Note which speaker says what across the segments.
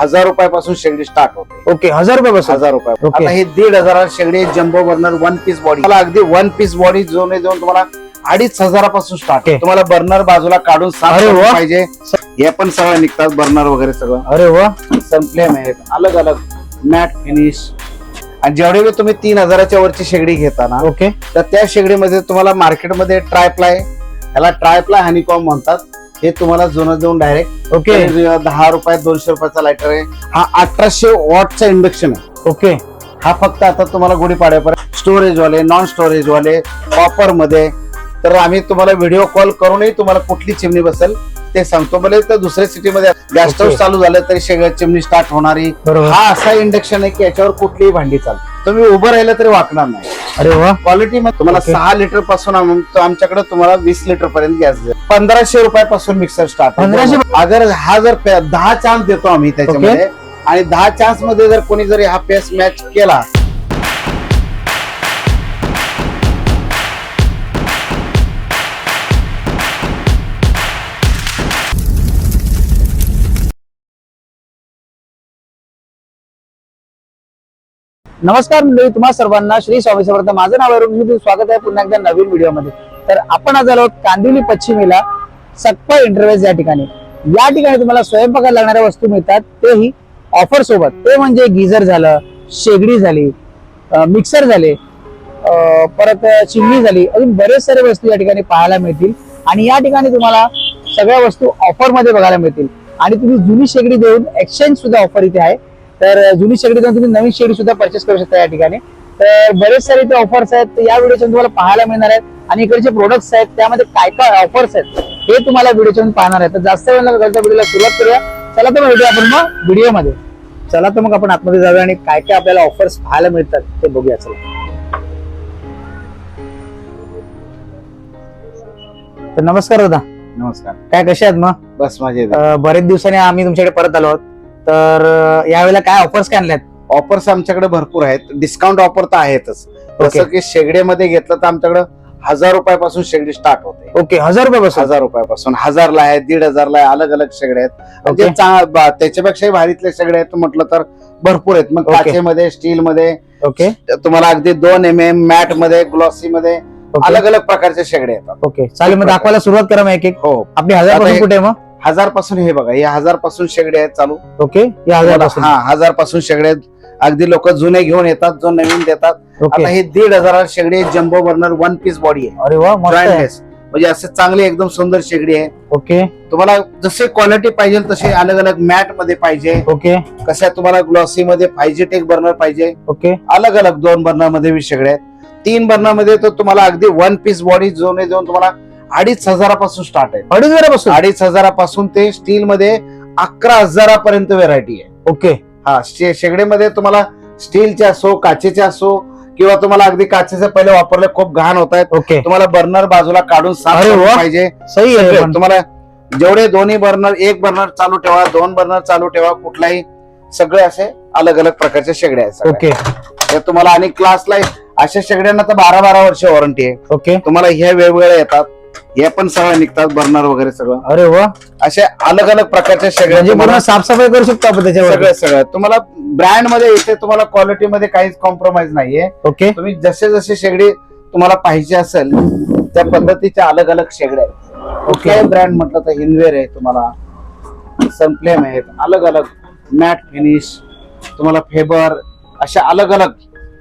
Speaker 1: हजार रुपयापासून शेगडी स्टार्ट होते.
Speaker 2: ओके हजार रुपये बस
Speaker 1: हजार रुपये.
Speaker 2: ओके.
Speaker 1: आता हे दीड हजार शेगडी jumbo burner one piece body मला अगदी वन पीस बॉडी जोन देऊन तुम्हाला अडीच हजारापासून स्टार्ट
Speaker 2: ओके.
Speaker 1: तुम्हाला बर्नर बाजूला काढून साफ
Speaker 2: अरे
Speaker 1: करून
Speaker 2: वा.
Speaker 1: पाहिजे. हे पण सगळं निघतात बर्नर वगैरे सगळं.
Speaker 2: अरे वा.
Speaker 1: सनफ्लेम आहेत. अलग अलग. मॅट फिनिश आणि जेवढे वेळ तुम्ही तीन हजाराच्या वरची शेगडी घेता ना
Speaker 2: ओके.
Speaker 1: तर त्या शेगडीमध्ये तुम्हाला मार्केटमध्ये ट्रायप्लाय याला ट्रायप्लाय हनीकॉम म्हणतात. हे तुम्हाला जुनं देऊन डायरेक्ट
Speaker 2: ओके
Speaker 1: दहा रुपयात दोनशे रुपयाचा लायटर आहे. हा अठराशे वॉटचा इंडक्शन आहे.
Speaker 2: ओके
Speaker 1: हा फक्त आता तुम्हाला गुढीपाड्यापर्यंत स्टोरेज वाले नॉन स्टोरेज वाले कॉपरमध्ये तर आम्ही तुम्हाला व्हिडिओ कॉल करूनही तुम्हाला कुठली चिमणी बसेल ते सांगतो. भले तर दुसऱ्या सिटीमध्ये गॅस स्टोव्ह
Speaker 2: Okay.
Speaker 1: चालू झालं तरी सगळ्या चिमणी स्टार्ट होणारी. हा असा इंडक्शन आहे की याच्यावर कुठलीही भांडी चालते तुम्ही उभं राहिलं तरी वाकणार नाही.
Speaker 2: अरे वा
Speaker 1: क्वालिटी मध्ये तुम्हाला
Speaker 2: Okay.
Speaker 1: सहा लिटरपासून आम- तो आमच्याकडे तुम्हाला वीस लिटर पर्यंत गॅस पंधराशे रुपयापासून मिक्सर स्टार्ट
Speaker 2: 1500?
Speaker 1: अगर हा जर पे- दहा चान्स देतो आम्ही त्याच्यामध्ये आणि दहा चान्समध्ये जर कोणी जरी हा पेस मॅच केला
Speaker 2: नमस्कार मंडळी तुम्हा सर्वांना श्री स्वामी समर्थ. माझं नाव अरुण रुग्ण स्वागत आहे पुन्हा एकदा नवीन व्हिडिओमध्ये. तर आपण आज आलो कांदिवली पश्चिमेला सकपा इंटरव्हेज या ठिकाणी. या ठिकाणी तुम्हाला स्वयंपाकात लागणाऱ्या वस्तू मिळतात तेही ऑफर सोबत. ते म्हणजे गिझर झालं शेगडी झाली मिक्सर झाले परत चिमणी झाली अजून बरेच सारे वस्तू या ठिकाणी पाहायला मिळतील. आणि या ठिकाणी तुम्हाला सगळ्या वस्तू ऑफरमध्ये बघायला मिळतील. आणि तुम्ही जुनी शेगडी देऊन एक्सचेंज सुद्धा ऑफर इथे आहे. तर जुनी शेगडी देऊन तुम्ही नवीन शेगडी सुद्धा परचेस करू शकता या ठिकाणी. तर बरेच सारे इथे ऑफर्स आहेत. या व्हिडिओच्या तुम्हाला पाहायला मिळणार आहेत. आणि इकडचे प्रोडक्ट्स आहेत त्यामध्ये काय काय ऑफर्स आहेत हे तुम्हाला व्हिडिओच्या पाहणार आहे तर जास्त वेळ घालता व्हिडिओला सुरुवात करूया. चला तर व्हिडिओ आपण मग व्हिडिओमध्ये चला तर मग आपण आतमध्ये जाऊया आणि काय काय आपल्याला ऑफर्स पाहायला मिळतात ते बघूया. चला. तर नमस्कार दादा.
Speaker 1: नमस्कार.
Speaker 2: काय कसे आहेत मग?
Speaker 1: बस माझे
Speaker 2: बरेच दिवसांनी आम्ही तुमच्याकडे परत आलो आहोत. तर यावेळेला काय ऑफर्स काय आणल्यात?
Speaker 1: ऑफर्स आमच्याकडे भरपूर आहेत. डिस्काउंट ऑफर तर आहेतच. जसं. की शेगडीमध्ये घेतलं तर आमच्याकडे हजार रुपयापासून शेगडी स्टार्ट होते.
Speaker 2: ओके हजार रुपये बस
Speaker 1: हजार रुपयापासून. हजारला आहे दीड हजारला आहे अलग अलग शेगडे आहेत. बा- त्याच्यापेक्षाही भारीतले शेगडे आहेत म्हटलं तर भरपूर आहेत. मग. काचेमध्ये स्टील मध्ये
Speaker 2: ओके
Speaker 1: तुम्हाला अगदी दोन एम एम मॅटमध्ये ग्लॉसी मध्ये अलग अलग प्रकारचे शेगडे येतात.
Speaker 2: ओके चालेल मग दाखवायला सुरुवात करा मग एक एक
Speaker 1: हो.
Speaker 2: आपली हजार कुठे मग?
Speaker 1: हजारपासून हे बघा हे हजारपासून शेगडे आहेत चालू.
Speaker 2: ओके या हजारपासून
Speaker 1: हा हजारपासून शेगडे आहेत. अगदी लोक जुने घेऊन येतात जो नवीन देतात. आता हे दीड हजार शेगडी jumbo burner one piece body आहे.
Speaker 2: अरे वा.
Speaker 1: म्हणजे असे चांगली एकदम सुंदर शेगडी आहे.
Speaker 2: ओके.
Speaker 1: तुम्हाला जसे क्वालिटी पाहिजे तसे अलग अलग मॅटमध्ये पाहिजे.
Speaker 2: ओके.
Speaker 1: कशा तुम्हाला ग्लॉसी मध्ये फायजी टेक बर्नर पाहिजे.
Speaker 2: ओके.
Speaker 1: अलग अलग दोन बर्नरमध्ये बी शेगडे आहेत. तीन बर्नरमध्ये तर तुम्हाला अगदी वन पीस बॉडी जोने देऊन तुम्हाला अडीच हजारापासून स्टार्ट आहे.
Speaker 2: अडीच हजारपासून
Speaker 1: अडीच हजारापासून ते स्टील मध्ये अकरा हजारापर्यंत व्हेरायटी आहे.
Speaker 2: ओके.
Speaker 1: हा शे- शेगडीमध्ये तुम्हाला स्टीलचे असो काचेचे असो किंवा तुम्हाला अगदी काचेचे पहिले वापरले खूप घाण होत आहेत
Speaker 2: ओके.
Speaker 1: तुम्हाला बर्नर बाजूला काढून साफ
Speaker 2: अरे.
Speaker 1: पाहिजे.
Speaker 2: सही आहे पण.
Speaker 1: तुम्हाला जेवढे दोन्ही बर्नर एक बर्नर चालू ठेवा दोन बर्नर चालू ठेवा कुठलाही सगळे असे अलग अलग प्रकारचे शेगडे आहेत.
Speaker 2: ओके.
Speaker 1: हे तुम्हाला आणि क्लासला अशा शेगड्यांना तर बारा बारा वर्ष वॉरंटी आहे.
Speaker 2: ओके.
Speaker 1: तुम्हाला ह्या वेगवेगळ्या येतात. हे पण सगळं निघतात बर्नर वगैरे सगळं.
Speaker 2: अरे वा.
Speaker 1: असे अलग अलग प्रकारच्या शेगड्या
Speaker 2: म्हणजे पूर्ण साफसफाई करू शकतो आपण त्याच्यावर.
Speaker 1: सगळं सगळं. तुम्हाला ब्रँडमध्ये इथे तुम्हाला क्वालिटी मध्ये काहीच कॉम्प्रोमाइज नाहीये.
Speaker 2: ओके.
Speaker 1: तुम्ही जसे जसे शेगडी तुम्हाला पाहिजे असेल त्या पद्धतीच्या अलग अलग शेगड्या आहेत. कुठल्याही ब्रँड म्हटलं तर हिनवेर आहे तुम्हाला. सनफ्लेम आहेत अलग अलग मॅट फिनिश तुम्हाला फेबर अशा अलग अलग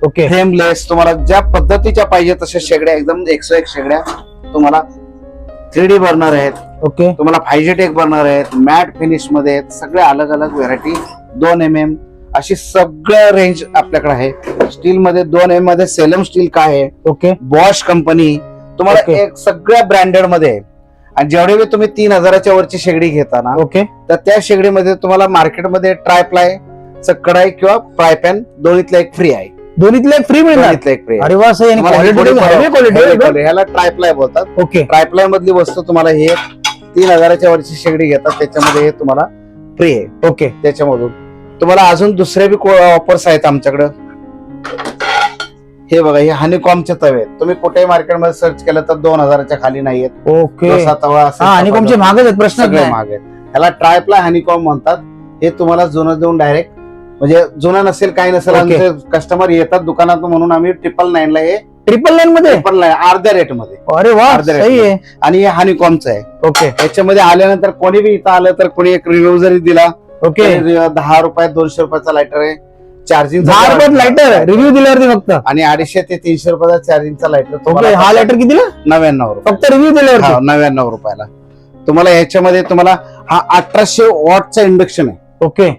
Speaker 2: ओके.
Speaker 1: फ्रेमलेस तुम्हाला ज्या पद्धतीच्या पाहिजे तशा शेगड्या एकदम एकशे एक शेगड्या तुम्हाला थ्री डी बर्नर आहेत.
Speaker 2: ओके.
Speaker 1: तुम्हाला फायजी टेक बर्नर आहेत. मॅट फिनिशमध्ये आहेत. सगळे अलग अलग व्हेरायटी. दोन एम एम अशी सगळं रेंज आपल्याकडे आहे. स्टील मध्ये दोन एममध्ये सेलम स्टील काय आहे?
Speaker 2: ओके.
Speaker 1: बॉश कंपनी तुम्हाला
Speaker 2: Okay.
Speaker 1: एक सगळ्या ब्रँडेडमध्ये आहे. आणि जेवढे वेळ तुम्ही तीन हजाराच्या वरची शेगडी घेता ना
Speaker 2: ओके.
Speaker 1: तर त्या शेगडीमध्ये तुम्हाला मार्केटमध्ये ट्रायप्लाय कढाई किंवा फ्राय पॅन दोन्हीतला एक फ्री आहे.
Speaker 2: दोन्हीतले एक फ्री मिळणार.
Speaker 1: दोन्हीतला एक फ्री
Speaker 2: अरे वा सही
Speaker 1: तुम्हाला ही
Speaker 2: क्वालिटी.
Speaker 1: ह्याला ट्रायप्लाय बोलतात.
Speaker 2: ओके.
Speaker 1: ट्रायप्लाय मधली वस्तू तुम्हाला हे तीन हजाराच्या वरची शेगडी घेतात. त्याच्यामध्ये हे तुम्हाला फ्री आहे.
Speaker 2: ओके.
Speaker 1: त्याच्यामधून. तुम्हाला अजून दुसरे बी ऑफर्स आहेत आमच्याकडं. हे बघा हे हनीकॉमचे तवे आहेत. तुम्ही कुठेही मार्केटमध्ये सर्च केलं तर दोन हजाराच्या खाली नाही आहेत.
Speaker 2: ओके.
Speaker 1: डोसा तवा असेल,
Speaker 2: हा आणि
Speaker 1: चपाती
Speaker 2: कोणचे महागच आहेत प्रश्न
Speaker 1: सगळे महाग आहेत. ह्याला ट्रायप्लाय हनीकॉम म्हणतात. हे तुम्हाला जुनं देऊन डायरेक्ट म्हणजे जुनं नसेल काही नसेल
Speaker 2: Okay.
Speaker 1: आमचे कस्टमर येतात दुकानात म्हणून आम्ही ट्रिपल नाईन ला हे
Speaker 2: ट्रिपल लाईन मध्ये?
Speaker 1: ट्रिपल नाईन अर्ध्या रेटमध्ये.
Speaker 2: अरे वा
Speaker 1: अर्ध्या rate
Speaker 2: सही आहे.
Speaker 1: आणि हे हानिकॉमचं आहे.
Speaker 2: ओके
Speaker 1: याच्यामध्ये आल्यानंतर कोणी बी इथं आलं तर कोणी एक रिव्ह्यू जरी दिला
Speaker 2: ओके
Speaker 1: तरी दहा रुपयात दोनशे रुपयाचा लायटर आहे. चार्जिंग
Speaker 2: दहा रुपयात लाईटर रिव्ह्यू दिल्यावरती फक्त?
Speaker 1: आणि अडीचशे ते तीनशे रुपयाचा चार्जिंगचा लायटर
Speaker 2: ओके हा लाईटर कितीला
Speaker 1: नव्याण्णव रुपये.
Speaker 2: फक्त रिव्ह्यू दिल्यावरती?
Speaker 1: हा नव्याण्णव रुपयाला. तुम्हाला याच्यामध्ये तुम्हाला हा अठराशे वॉटचा इंडक्शन आहे.
Speaker 2: ओके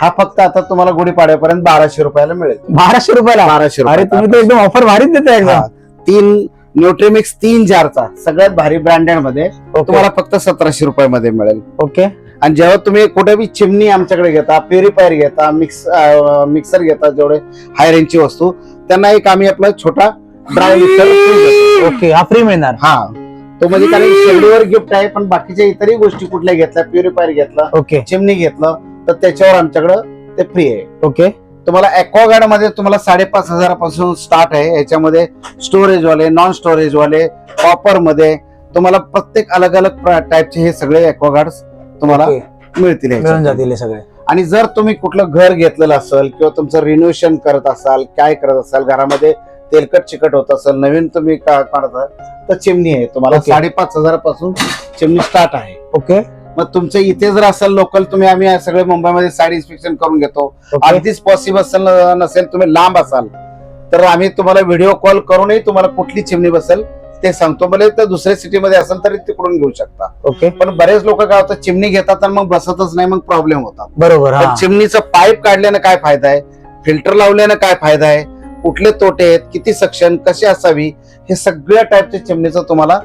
Speaker 1: हा फक्त आता तुम्हाला गुढीपाड्यापर्यंत बाराशे रुपयाला मिळेल.
Speaker 2: बाराशे रुपयाला?
Speaker 1: बाराशे
Speaker 2: अरे तुम्ही तर एकदम ऑफर भारीच देताय
Speaker 1: हा.
Speaker 2: एकदम
Speaker 1: तीन न्यूट्रीमिक्स तीन जारचा सगळ्यात भारी
Speaker 2: ब्रँडेडमध्ये.
Speaker 1: तुम्हाला फक्त सतराशे रुपयामध्ये मिळेल.
Speaker 2: ओके
Speaker 1: आणि जेव्हा तुम्ही कुठे बी चिमणी आमच्याकडे घेता प्युरिफायर घेता मिक्स मिक्सर घेता जेवढे हाय रेंजची वस्तू त्यांना एक आम्ही आपला छोटा ड्राय मिक्सर
Speaker 2: ओके हा फ्री मिळणार.
Speaker 1: हा. तो म्हणजे कारण शेगडीवर गिफ्ट आहे पण बाकीच्या इतरही गोष्टी कुठल्या घेतल्या प्युरिफायर घेतला
Speaker 2: ओके
Speaker 1: चिमणी घेतलं तर त्याच्यावर आमच्याकडं ते फ्री आहे.
Speaker 2: ओके
Speaker 1: तुम्हाला ऍक्वागार्डमध्ये तुम्हाला साडेपाच हजारापासून स्टार्ट आहे. याच्यामध्ये स्टोरेज वाले नॉन स्टोरेज वाले कॉपरमध्ये तुम्हाला प्रत्येक अलग अलग टाईपचे हे सगळे ऍक्वागार्ड तुम्हाला. मिळतील
Speaker 2: मिळून
Speaker 1: याच्यामध्ये.
Speaker 2: जातील हे सगळे.
Speaker 1: आणि जर तुम्ही कुठलं घर घेतलेलं असेल किंवा तुमचं रिनोव्हेशन करत असाल काय करत असाल घरामध्ये तेलकट चिकट होत असेल नवीन तुम्ही का- काढत असाल तर चिमणी आहे. तुम्हाला. साडेपाच हजारापासून चिमणी स्टार्ट आहे.
Speaker 2: ओके
Speaker 1: मग तुमचं इथे जर असेल लोकल तुम्ही आम्ही सगळे मुंबईमध्ये साईड इन्स्पेक्शन करून घेतो. अगदीच पॉसिबल असेल नसेल तुम्ही लांब असाल तर आम्ही तुम्हाला व्हिडिओ कॉल करूनही तुम्हाला कुठली चिमणी बसेल ते सांगतो. भले तर दुसऱ्या सिटीमध्ये असेल तरी तिकडून घेऊ शकता.
Speaker 2: ओके
Speaker 1: पण बरेच लोक काय होतात चिमणी घेतात आणि मग बसतच नाही मग प्रॉब्लेम होतात.
Speaker 2: बरोबर हा.
Speaker 1: चिमणीचं पाईप काढल्यानं काय फायदा आहे? फिल्टर लावल्यानं काय फायदा आहे? कुठले तोटे आहेत? किती सक्शन कशी असावी? हे सगळ्या टाईपच्या चिमणीचं तुम्हाला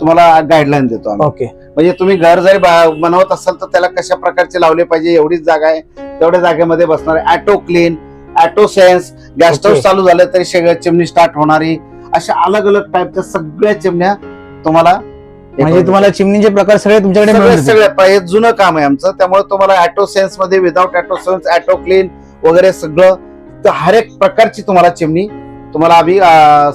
Speaker 1: तुम्हाला गाईडलाईन देतो आम्ही.
Speaker 2: ओके
Speaker 1: म्हणजे तुम्ही घर जरी बनवत असाल तर त्याला कशा प्रकारचे लावले पाहिजे एवढीच जागा आहे. तेवढ्या जागेमध्ये बसणार आहे. Auto clean auto sense gas stove. चालू झालं तरी चिमणी स्टार्ट होणारी. अशा अलग अलग टाईपच्या सगळ्या चिमण्या तुम्हाला
Speaker 2: म्हणजे तुम्हाला चिमणीचे प्रकार सगळे तुमच्याकडे
Speaker 1: सगळे जुनं काम आहे आमचं. त्यामुळे तुम्हाला auto सेन्समध्ये without auto sense auto clean वगैरे सगळं तर हर एक प्रकारची तुम्हाला चिमणी तुम्हाला आम्ही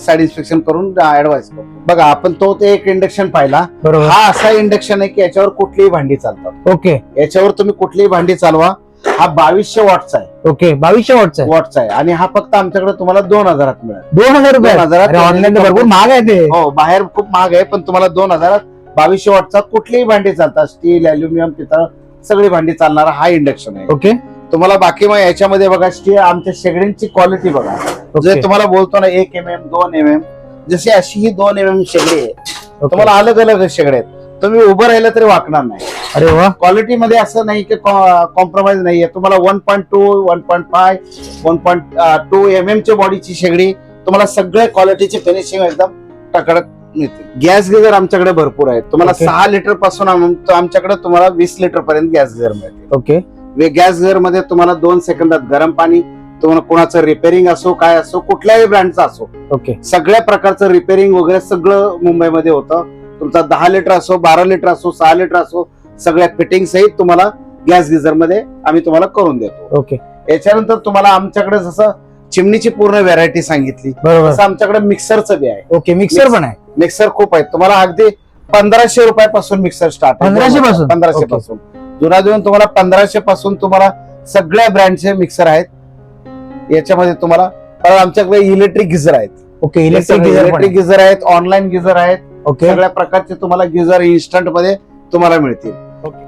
Speaker 1: साईड इन्स्पेक्शन करून ऍडवाइस करतो. बघा आपण तो ते एक इंडक्शन पाहिला. हा असा इंडक्शन आहे की याच्यावर कुठलीही भांडी चालतात.
Speaker 2: ओके.
Speaker 1: याच्यावर तुम्ही कुठलीही भांडी चालवा. हा बावीसशे वॉटचा आहे.
Speaker 2: ओके बावीसशे वॉटचा आहे?
Speaker 1: वॉटचा आहे. आणि हा फक्त आमच्याकडे तुम्हाला दोन हजारात मिळेल.
Speaker 2: दोन हजार
Speaker 1: दोन हजारात
Speaker 2: ऑनलाईन भरपूर महाग आहे ते.
Speaker 1: हो बाहेर खूप महाग आहे पण तुम्हाला दोन हजारात बावीसशे वॉटचा कुठलीही भांडी चालतात. स्टील अल्युमिनियम पितळ सगळी भांडी चालणारा हा इंडक्शन आहे.
Speaker 2: ओके.
Speaker 1: तुम्हाला बाकी मग याच्यामध्ये बघा आमच्या शेगडींची क्वालिटी बघा. जे तुम्हाला बोलतो ना एक एम एम दोन एम एम जशी अशी ही दोन एम एम शेगडी आहे. तुम्हाला अलग अलग शेगडे आहेत. तुम्ही उभं राहिलं तरी वाकणार नाही.
Speaker 2: अरे वा.
Speaker 1: क्वालिटी मध्ये असं नाही की कॉम्प्रोमाइज नाहीये तुम्हाला one point two one point five one point two M M ची बॉडीची शेगडी तुम्हाला सगळ्या क्वालिटीची फिनिशिंग एकदम टकडक मिळते. गॅस गिझर आमच्याकडे भरपूर आहेत तुम्हाला. सहा लिटरपासून आम- आमच्याकडे तुम्हाला वीस लिटर पर्यंत गॅस गिझर मिळते.
Speaker 2: ओके
Speaker 1: गॅसमध्ये तुम्हाला दोन सेकंदात गरम पाणी तुम्हाला कोणाचं रिपेअरिंग असो काय असो कुठल्याही ब्रँडचा असो.
Speaker 2: ओके
Speaker 1: सगळ्या प्रकारचं रिपेअरिंग वगैरे सगळं मुंबईमध्ये होतं. तुमचा दहा लिटर असो बारा लिटर असो सहा लिटर असो सगळ्या फिटिंग सहित तुम्हाला गॅस गिझरमध्ये आम्ही तुम्हाला करून देतो.
Speaker 2: ओके
Speaker 1: याच्यानंतर तुम्हाला आमच्याकडे जसं चिमणीची पूर्ण व्हेरायटी सांगितली
Speaker 2: बरोबर.
Speaker 1: तसं आमच्याकडे मिक्सरचं बी आहे.
Speaker 2: ओके मिक्सर पण आहे.
Speaker 1: मिक्सर खूप आहेत तुम्हाला अगदी पंधराशे रुपयापासून मिक्सर स्टार्ट
Speaker 2: 1500 पासून?
Speaker 1: पंधराशे. पासून जुना देऊन तुम्हाला पंधराशे पासून तुम्हाला सगळ्या ब्रँडचे मिक्सर आहेत. याच्यामध्ये तुम्हाला परत आमच्याकडे इलेक्ट्रिक गिझर आहेत.
Speaker 2: ओके इलेक्ट्रिक
Speaker 1: इलेक्ट्रिक गिझर आहेत ऑनलाईन गिझर आहेत.
Speaker 2: आहे. ओके.
Speaker 1: सगळ्या प्रकारचे तुम्हाला गिझर इन्स्टंटमध्ये तुम्हाला मिळतील.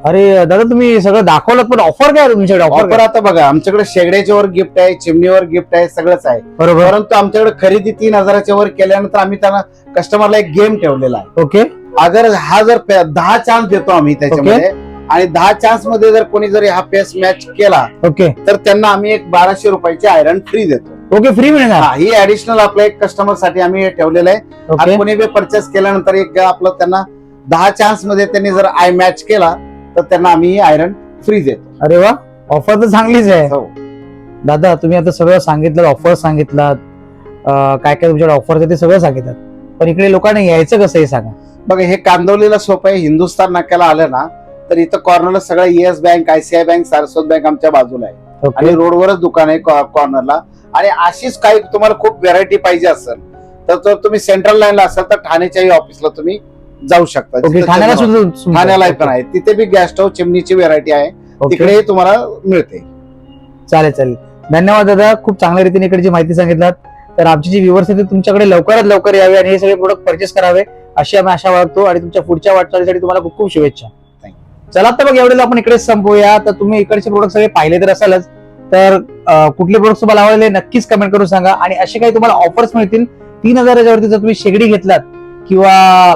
Speaker 2: अरे दादा तुम्ही सगळं दाखवलं पण ऑफर काय तुमच्याकडे?
Speaker 1: ऑफर आता बघा आमच्याकडे शेगड्याच्यावर गिफ्ट आहे चिमणीवर गिफ्ट आहे सगळंच आहे.
Speaker 2: बरोबर.
Speaker 1: परंतु आमच्याकडे खरेदी तीन हजाराच्या वर केल्यानंतर आम्ही त्यांना कस्टमरला एक गेम ठेवलेला आहे.
Speaker 2: ओके.
Speaker 1: अगर हा जर दहा चान्स देतो आम्ही त्याच्यामध्ये आणि दहा चान्समध्ये जर कोणी जर हा पेस मॅच केला
Speaker 2: ओके
Speaker 1: तर त्यांना आम्ही एक बाराशे रुपयाची आयरन फ्री देतो.
Speaker 2: ओके फ्री मिळणार.
Speaker 1: हा ही ऍडिशनल आपल्या एक कस्टमरसाठी आम्ही ठेवलेलं आहे.
Speaker 2: ओके
Speaker 1: आणि कोणी बी परचेस केल्यानंतर एक आपलं त्यांना दहा चान्समध्ये त्यांनी जर आय मॅच केला तर त्यांना आम्ही ही आयरन फ्री देतो.
Speaker 2: अरे वा ऑफर तर चांगलीच आहे.
Speaker 1: हो.
Speaker 2: दादा तुम्ही आता सगळं सांगितलं ऑफर सांगितलात. अं, काय काय तुमच्याकडे ऑफर ते सगळं सांगितलं. पण इकडे लोकांना यायचं कसं हे सांगा.
Speaker 1: बघा हे कांदवलीला सोपं आहे हिंदुस्थान नाक्याला आलं ना तर इथं कॉर्नरला सगळं Yes bank ICICI bank Saraswat bank आमच्या बाजूला आहे.
Speaker 2: ओके
Speaker 1: आणि रोडवरच दुकान आहे कॉर्नरला आणि अशीच काही तुम्हाला खूप व्हेरायटी पाहिजे असेल तर जर तुम्ही सेंट्रल लाईनला असाल तर ठाण्याच्याही ऑफिसला तुम्ही जाऊ शकता.
Speaker 2: ओके
Speaker 1: जिथं
Speaker 2: ठाण्याला
Speaker 1: पण आहे. तिथे बी गॅस स्टोव्ह चिमणीची व्हेरायटी आहे.
Speaker 2: ओके.
Speaker 1: तिकडे तुम्हाला मिळते.
Speaker 2: चालेल चालेल. धन्यवाद दादा. खूप चांगल्या रीतीने इकडची माहिती सांगितलात. तर आमची जी व्ह्युअर्स आहेत ते तुमच्याकडे लवकरात लवकर यावे आणि हे सगळे प्रोडक्ट परचेस करावे अशी आम्ही आशा बाळगतो. आणि तुमच्या पुढच्या वाटचालीसाठी तुम्हाला खूप खूप शुभेच्छा. चला तर मग एवढेच आपण इकडे संपवूया तर तुम्ही इकडचे प्रोडक्ट सगळे पाहिले तर असालच. तर कुठले प्रोडक्ट तुम्हाला आवडले नक्कीच कमेंट करून सांगा. आणि असे काही तुम्हाला ऑफर्स मिळतील तीन हजाराच्या वरती जर तुम्ही शेगडी घेतलात किंवा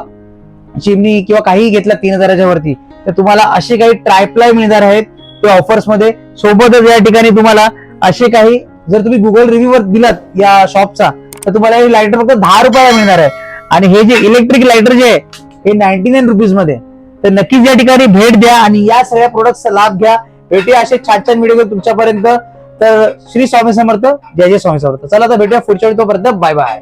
Speaker 2: चिमणी किंवा काही घेतलात तीन हजाराच्या वरती तर तुम्हाला असे काही ट्रायप्लाय मिळणार आहेत त्या ऑफर्समध्ये. सोबतच या ठिकाणी तुम्हाला असे काही जर तुम्ही गुगल रिव्ह्यू वर दिलात या शॉपचा तर तुम्हाला हे लायटर फक्त दहा रुपयाला मिळणार आहे. आणि हे जे इलेक्ट्रिक लायटर जे आहे हे नाईन्टी नाईन रुपीजमध्ये. तर नक्कीच या ठिकाणी भेट द्या आणि या सगळ्या प्रोडक्टचा लाभ घ्या. भेटूया असे छान छान व्हिडिओ तुमच्यापर्यंत. तर श्री स्वामी समर्थ जय जय स्वामी समर्थ. चला तर भेटूया पुढच्या वेळी. तोपर्यंत बाय बाय